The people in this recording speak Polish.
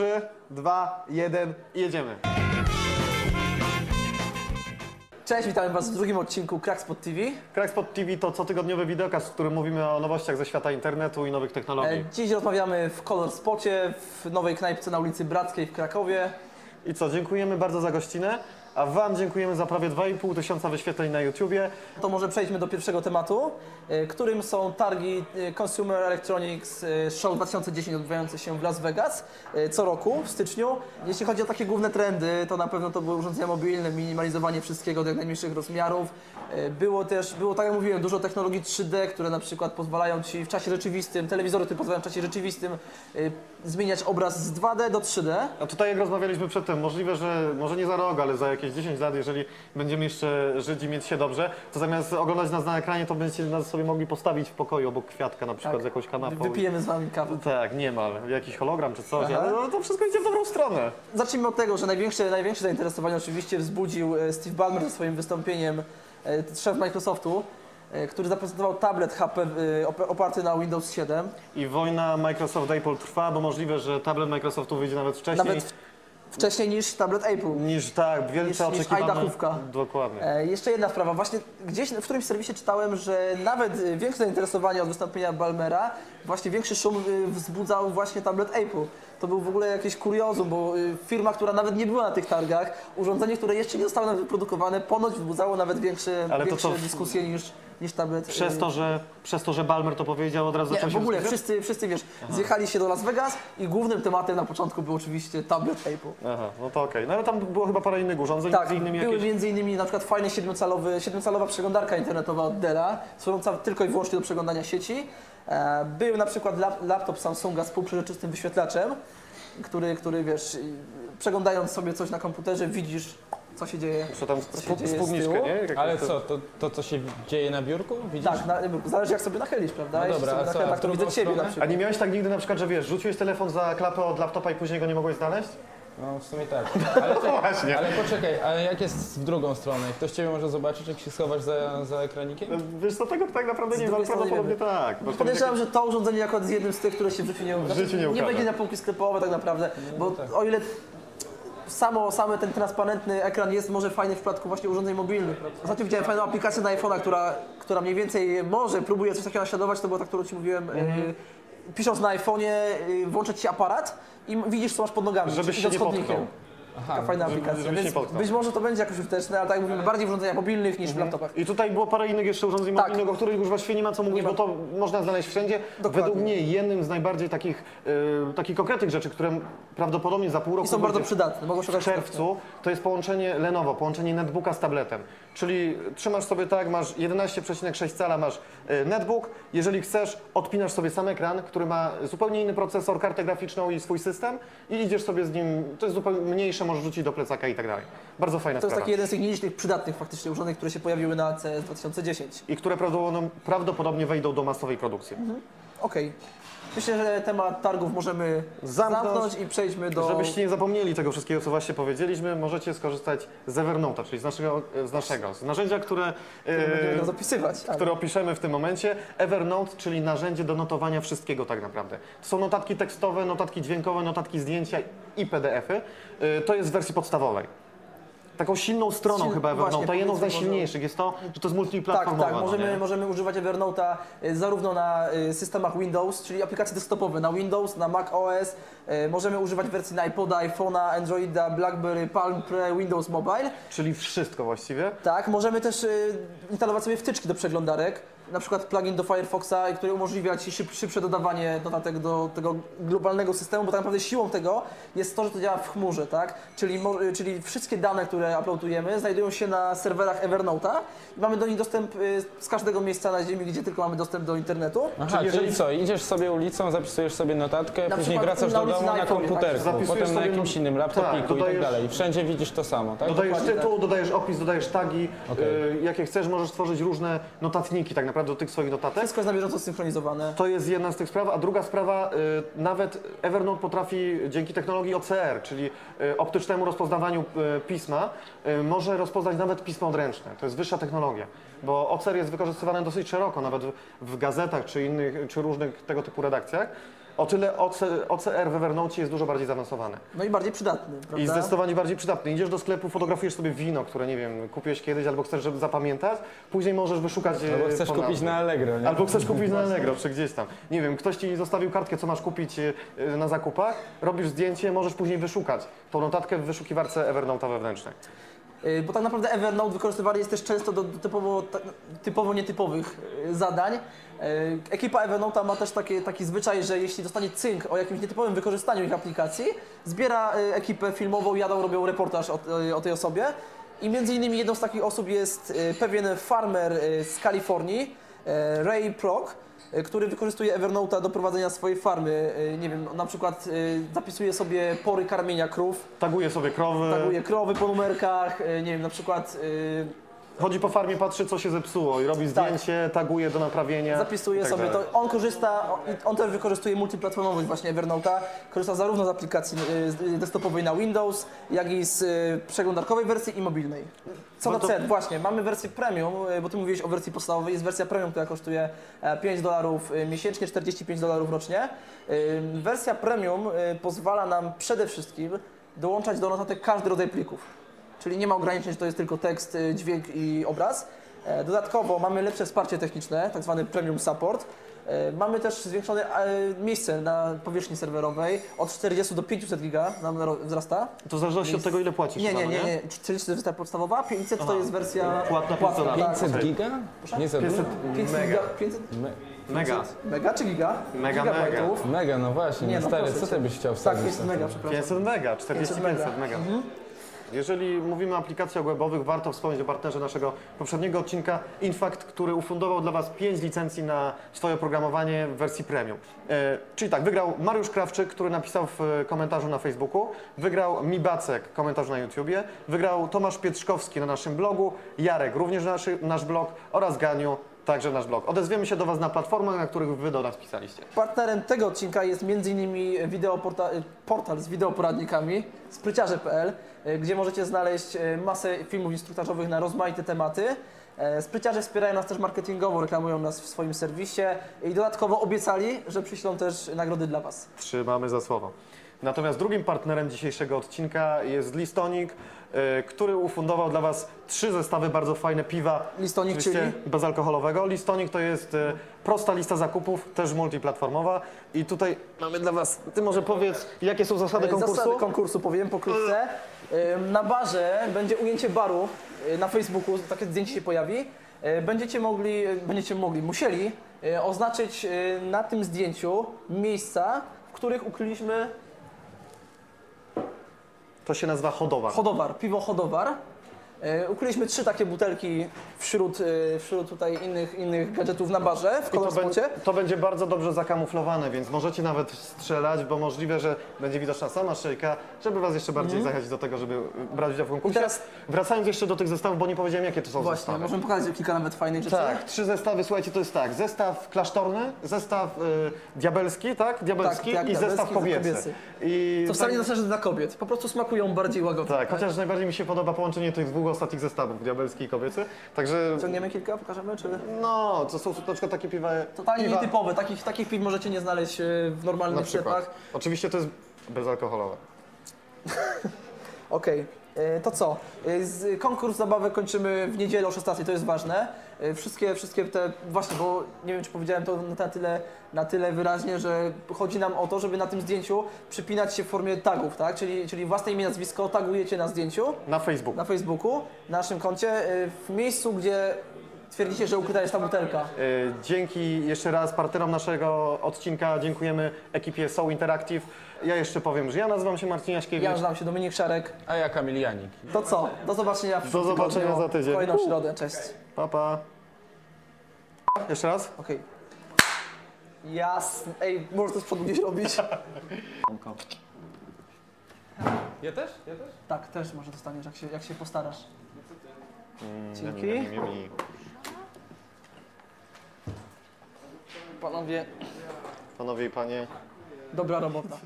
3, 2, 1 i jedziemy. Cześć, witamy Was w drugim odcinku Crackspot TV. Crackspot TV to cotygodniowy wideokast, w którym mówimy o nowościach ze świata internetu i nowych technologii. E, Dziś rozmawiamy w Color Spocie w nowej knajpce na ulicy Brackiej w Krakowie. I co, dziękujemy bardzo za gościnę, a Wam dziękujemy za prawie 2,5 tysiąca wyświetleń na YouTubie. To może przejdźmy do pierwszego tematu, e, którym są targi e, Consumer Electronics e, Show 2010 odbywające się w Las Vegas co roku w styczniu. Jeśli chodzi o takie główne trendy, to na pewno to były urządzenia mobilne, minimalizowanie wszystkiego do jak najmniejszych rozmiarów. Było też, było tak jak mówiłem, dużo technologii 3D, które na przykład pozwalają Ci w czasie rzeczywistym, telewizory, które pozwalają w czasie rzeczywistym zmieniać obraz z 2D do 3D. A tutaj jak rozmawialiśmy przedtem, możliwe, że może nie za rok, ale za jakieś 10 lat, jeżeli będziemy jeszcze żyć i mieć się dobrze, to zamiast oglądać nas na ekranie, to będziecie nas sobie mogli postawić w pokoju obok kwiatka na przykład Tak. z jakąś kanapą. Wypijemy z Wami kawę. Tak, niemal. Jakiś hologram czy coś, Aha. ale no, to wszystko idzie w dobrą stronę. Zacznijmy od tego, że największe, największe zainteresowanie oczywiście wzbudził e, Steve Ballmer ze swoim wystąpieniem, e, szef Microsoftu, e, który zaprezentował tablet HP op- oparty na Windows 7. I wojna Microsoft Apple trwa, bo możliwe, że tablet Microsoftu wyjdzie nawet wcześniej Nawet wcześniej niż tablet Apple. niż tak, wielce Niż-. Ajdachówka. Dokładnie. E, jeszcze jedna sprawa, właśnie gdzieś w którymś serwisie czytałem, że nawet e, większe zainteresowanie od wystąpienia Balmera, właśnie większy szum e, wzbudzał właśnie tablet Apple. To był w ogóle jakieś kuriozum, bo e, firma, która nawet nie była na tych targach, urządzenie, które jeszcze nie zostało nawet wyprodukowane, ponoć wzbudzało nawet większe, Ale większe dyskusje niż, niż tablet e, Przez to, że, przez to, że Balmer to powiedział, od razu Nie, w ogóle wszyscy, wszyscy wiesz, zjechali się do Las Vegas i głównym tematem na początku był oczywiście tablet Apple. Aha, no to okej. No ale tam było chyba parę innych urządzeń, Tak, między innymi były jakieś... między innymi na przykład fajny 7-calowy, 7-calowa przeglądarka internetowa od Della, służąca tylko i wyłącznie do przeglądania sieci. E, Był na przykład lap, laptop Samsunga z półprzezroczystym wyświetlaczem, który, który wiesz, przeglądając sobie coś na komputerze widzisz co się dzieje. Co tam Co się dzieje z spódniczkę, tyłu? nie? Jak Ale to- co, to, to co się dzieje na biurku? Widzisz? Tak, na, zależy jak sobie nachylisz, prawda? No dobra, sobie a co, a tak to widzę Ciebie na stronę? A przykład. nie miałeś tak nigdy na przykład, że wiesz, rzuciłeś telefon za klapę od laptopa i później go nie mogłeś znaleźć? No w sumie tak. Ale, czekaj, Właśnie. ale poczekaj, a jak jest w drugą stronę? Ktoś Ciebie może zobaczyć, jak się schowasz za, za ekranikiem? Wiesz co, tego tak naprawdę nie drugiej wiem, strony prawdopodobnie nie tak. Bo Podejrzewam, że to urządzenie akurat jest jednym z tych, które się w życiu nie ukaże. życiu nie nie ukaże. wejdzie na półki sklepowe tak naprawdę, bo tak. o ile samo, samy ten transparentny ekran jest może fajny w przypadku właśnie urządzeń mobilnych. Ostatnio widziałem fajną aplikację na iPhone'a, która, która mniej więcej może próbuje coś takiego naśladować, to była ta, którą Ci mówiłem. Mhm. Pisząc na iPhone'ie, y, włącza Ci aparat i widzisz, co masz pod nogami. Żebyś się nie potknął. Taka fajna żeby- aplikacja, więc być może to będzie jakoś użyteczne, ale tak jak mówimy, bardziej w urządzeniach mobilnych niż w laptopach. I tutaj było parę innych jeszcze urządzeń Tak. mobilnych, o których już właściwie nie ma co mówić, ma. bo to można znaleźć wszędzie. Dokładnie. Według mnie jednym z najbardziej takich, y, takich konkretnych rzeczy, które prawdopodobnie za pół roku I są bardzo przydatne, mogą się w czerwcu, to jest połączenie Lenovo, połączenie netbooka z tabletem. Czyli trzymasz sobie tak, masz 11,6 cala, masz y, netbook. Jeżeli chcesz, odpinasz sobie sam ekran, który ma zupełnie inny procesor, kartę graficzną i swój system i idziesz sobie z nim, to jest zupełnie mniejsze, możesz rzucić do plecaka i tak dalej. Bardzo fajna To jest sprawa. taki jeden z tych nielicznych przydatnych faktycznie urządzeń, które się pojawiły na CS 2010. I które prawdopodobnie, prawdopodobnie wejdą do masowej produkcji. Okej. Myślę, że temat targów możemy Zamknąć. zamknąć, i przejdźmy do... Żebyście nie zapomnieli tego wszystkiego, co właśnie powiedzieliśmy, możecie skorzystać z Evernote'a, czyli z naszego, z naszego, z narzędzia, które, Będziemy e, zapisywać. ale- które opiszemy w tym momencie. Evernote, czyli narzędzie do notowania wszystkiego tak naprawdę. To są notatki tekstowe, notatki dźwiękowe, notatki zdjęcia i PDF-y. E, To jest w wersji podstawowej. Taką silną stroną Sil- chyba właśnie, Evernote'a, jedną z powiedzmy najsilniejszych jest to, że to jest Tak, multiplatformowe. tak, no możemy, nie? możemy używać Evernote'a y, zarówno na y, systemach Windows, czyli aplikacje desktopowe na Windows, na Mac OS, y, możemy używać wersji na iPoda, iPhone'a, Androida, BlackBerry, Palm Pre, Windows Mobile. Czyli wszystko właściwie. Tak, możemy też y, instalować sobie wtyczki do przeglądarek, na przykład plugin do Firefoxa, który umożliwia Ci szyb, szybsze dodawanie notatek do tego globalnego systemu, bo tak naprawdę siłą tego jest to, że to działa w chmurze, tak? Czyli, czyli wszystkie dane, które uploadujemy, znajdują się na serwerach Evernote'a i mamy do nich dostęp y, z każdego miejsca na Ziemi, gdzie tylko mamy dostęp do internetu. Aha, Czyli czyli, jeżeli- co, idziesz sobie ulicą, zapisujesz sobie notatkę, Na później wracasz na do domu na na iPhone'ie, komputerku, tak? Potem na jakimś innym laptopiku tak, i tak dalej. Wszędzie widzisz to samo, tak? Dodajesz Dokładnie tytuł, dodajesz opis, dodajesz tagi, Okej. y, jakie chcesz, możesz tworzyć różne notatniki tak naprawdę do tych swoich notatek. Wszystko jest na bieżąco synchronizowane. To jest jedna z tych spraw, a druga sprawa, y, nawet Evernote potrafi dzięki technologii OCR, czyli y, optycznemu rozpoznawaniu y, pisma, może rozpoznać nawet pismo odręczne. To jest wyższa technologia, bo OCR jest wykorzystywane dosyć szeroko, nawet w, w gazetach czy innych, czy różnych tego typu redakcjach. O tyle OC, OCR w Evernote jest dużo bardziej zaawansowany. No i bardziej przydatny, prawda? I zdecydowanie bardziej przydatny. Idziesz do sklepu, fotografujesz sobie wino, które nie wiem, kupiłeś kiedyś albo chcesz, żeby zapamiętać, później możesz wyszukać. e, Albo chcesz kupić na Allegro, nie? Albo chcesz kupić na Allegro, czy gdzieś tam. Nie wiem, ktoś ci zostawił kartkę, co masz kupić e, e, na zakupach, robisz zdjęcie, możesz później wyszukać tą notatkę w wyszukiwarce Evernote'a wewnętrznej. Y, Bo tak naprawdę Evernote wykorzystywany jest też często do, typowo, typowo nietypowych y, zadań. Y, Ekipa Evernote'a ma też taki, zwyczaj, że jeśli dostanie cynk o jakimś nietypowym wykorzystaniu ich aplikacji, zbiera ekipę filmową, jadą, robią reportaż o, o tej osobie. I między innymi jedną z takich osób jest pewien farmer z Kalifornii, Ray Proc, który wykorzystuje Evernote'a do prowadzenia swojej farmy. Y, Nie wiem, na przykład y, zapisuje sobie pory karmienia krów, Taguje sobie krowy, taguje krowy po numerkach, y, nie wiem, na przykład chodzi po farmie, patrzy, co się zepsuło i robi zdjęcie, taguje do naprawienia. Tak. zapisuje i tak sobie dalej. to. On korzysta, on- też wykorzystuje multiplatformowość właśnie Evernote'a. Korzysta zarówno z aplikacji y, z- desktopowej na Windows, jak i z y, przeglądarkowej wersji i mobilnej. Co No do to- cen, właśnie, mamy wersję premium, y, bo ty mówiłeś o wersji podstawowej, jest wersja premium, która kosztuje e, 5 dolarów y, miesięcznie, 45 dolarów rocznie. Y, Wersja premium y, pozwala nam przede wszystkim dołączać do notatek każdy rodzaj plików. Czyli nie ma ograniczeń, że to jest tylko tekst, y, dźwięk i obraz. E, Dodatkowo mamy lepsze wsparcie techniczne, tak zwany premium support. E, Mamy też zwiększone e, miejsce na powierzchni serwerowej. Od 40 do 500 giga nam wzrasta. To w zależności od tego, ile płacisz. Nie, nie, nie, nie. 40 to jest ta podstawowa, 500 to Aha. jest wersja Płatna, płacona. tak. 500 Okej. giga? Nie za dużo. 500 500 mega. giga, 500 Me- Mega. mega czy giga? Mega, Gigabajtów. Mega, no właśnie, Nie, no stary, proszę co ty byś chciał Tak, wsadzić? 500 na mega, to? przepraszam. 500 mega, 40 500 mega. 500 mega. Jeżeli mówimy o aplikacjach webowych, warto wspomnieć o partnerze naszego poprzedniego odcinka Infact, który ufundował dla Was 5 licencji na swoje oprogramowanie w wersji premium. E, czyli tak, wygrał Mariusz Krawczyk, który napisał w e, komentarzu na Facebooku, wygrał Mibacek, komentarz na YouTubie, wygrał Tomasz Pietrzkowski na naszym blogu, Jarek, również nasz, nasz blog oraz Ganiu, także nasz blog. Odezwiemy się do Was na platformach, na których Wy do nas pisaliście. Partnerem tego odcinka jest m.in. porta, portal z wideoporadnikami spryciarze.pl, y, gdzie możecie znaleźć y, masę filmów instruktażowych na rozmaite tematy. E, Spryciarze wspierają nas też marketingowo, reklamują nas w swoim serwisie i dodatkowo obiecali, że przyślą też nagrody dla Was. Trzymamy za słowo. Natomiast drugim partnerem dzisiejszego odcinka jest Listonik, y, który ufundował dla Was trzy zestawy bardzo fajne piwa. Listonik, oczywiście czyli? bezalkoholowego. Listonik to jest y, prosta lista zakupów, też multiplatformowa. I tutaj mamy dla Was, Ty może powiedz, jakie są zasady E, konkursu? Zasady konkursu powiem pokrótce. Na barze będzie ujęcie baru e, na Facebooku, takie zdjęcie się pojawi. E, Będziecie mogli, będziecie mogli, musieli e, oznaczyć na tym zdjęciu miejsca, w których ukryliśmy To się nazywa hodowar. Hodowar, piwo Hodowar. E, Ukryliśmy trzy takie butelki wśród, e, wśród tutaj innych, innych gadżetów na barze w to, kolor będzie, to będzie bardzo dobrze zakamuflowane, więc możecie nawet strzelać, bo możliwe, że będzie widoczna sama szejka, żeby Was jeszcze bardziej zachęcić do tego, żeby brać udział w konkursie. Mhm. I teraz- Wracając jeszcze do tych zestawów, bo nie powiedziałem, jakie to są Właśnie, zestawy. możemy pokazać kilka nawet fajnych rzeczy. Tak, trzy zestawy, słuchajcie, to jest tak, zestaw klasztorny, zestaw y, diabelski, tak, diabelski Tak, tak, i zestaw diabelski, kobiecy. kobiecy. I To wcale tak, nie że dla kobiet, po prostu smakują bardziej łagodnie. tak, chociaż najbardziej mi się podoba połączenie tych dwóch ostatnich zestawów, diabelski i kobiecy, także Ciągniemy kilka, pokażemy, czy... no, to są na przykład takie piwa... Totalnie piwa, nietypowe, takich, takich piw możecie nie znaleźć e, w normalnych sklepach. Oczywiście to jest bezalkoholowe. Okej, e, to co? E, konkurs zabawek kończymy w niedzielę o 16, to jest ważne. E, Wszystkie, wszystkie te, właśnie, bo nie wiem czy powiedziałem to na tyle, na tyle wyraźnie, że chodzi nam o to, żeby na tym zdjęciu przypinać się w formie tagów, tak? Czyli, czyli własne imię, nazwisko tagujecie na zdjęciu, Na Facebooku. na Facebooku, na naszym koncie, e, w miejscu, gdzie twierdzicie, że ukryta jest ta butelka. Y, Dzięki jeszcze raz partnerom naszego odcinka, dziękujemy ekipie So Interactive. Ja jeszcze powiem, że ja nazywam się Marcin Jaśkiewicz. Ja nazywam się Dominik Szarek. A ja Kamil Janik. To co? Do zobaczenia w przyszłym zobaczenia tygodniu, za tydzień. w Kolejną środę, cześć. Pa, pa. Jeszcze raz? Okej. Jasne. Ej, możesz to z przodu gdzieś robić? Ja też? Ja też? tak, też może dostaniesz, jak się, jak się postarasz. Mm, Dzięki. mi, mi, mi, mi. Panowie, Panowie i panie. dobra robota.